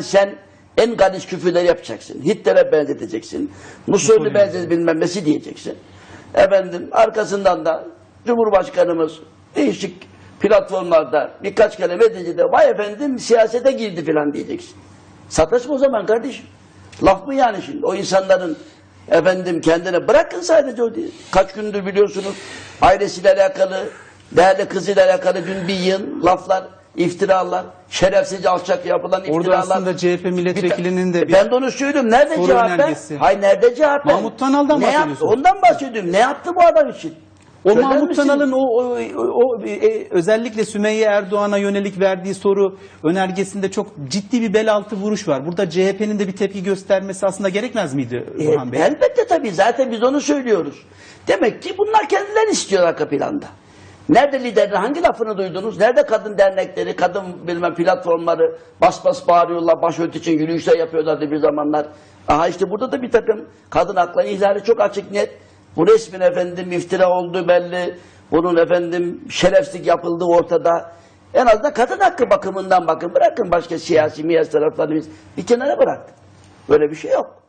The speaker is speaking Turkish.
Sen en galiz küfürleri yapacaksın. Hitler'e benzeteceksin. Mussolini. benzet bilmem nesi diyeceksin. Efendim arkasından da Cumhurbaşkanımız değişik platformlarda birkaç kere edince de vay efendim siyasete girdi falan diyeceksin. Sataşma o zaman kardeşim. Laf mı yani şimdi? O insanların efendim kendine bırakın sadece o değil. Kaç gündür biliyorsunuz ailesiyle alakalı, değerli kızıyla alakalı dün bir yığın laflar, iftiralar, şerefsizce alçak yapılan Orada iftiralar. aslında CHP milletvekilinin de bir Ben de onu söylüyorum. Nerede CHP? önergesi. Hayır nerede CHP? Mahmut Tanal'dan ne yaptı? bahsediyorsun. Ondan bahsediyorum. Ne yaptı bu adam için? O Söyler Mahmut misin? Tanal'ın o, o, o- o- e, özellikle Sümeyye Erdoğan'a yönelik verdiği soru önergesinde çok ciddi bir bel altı vuruş var. Burada CHP'nin de bir tepki göstermesi aslında gerekmez miydi E, Orhan Bey? elbette tabii. Zaten biz onu söylüyoruz. Demek ki bunlar kendileri istiyor arka planda. Nerede liderler? Hangi lafını duydunuz? Nerede kadın dernekleri, kadın bilmem platformları bas bas bağırıyorlar, başörtü için yürüyüşler yapıyorlardı bir zamanlar. Aha işte burada da bir takım kadın hakları ihlali çok açık net. Bu resmin efendim iftira olduğu belli. Bunun efendim şerefsizlik yapıldığı ortada. En azından kadın hakkı bakımından bakın. Bırakın başka siyasi miyaz taraflarını bir kenara bıraktık. Böyle bir şey yok.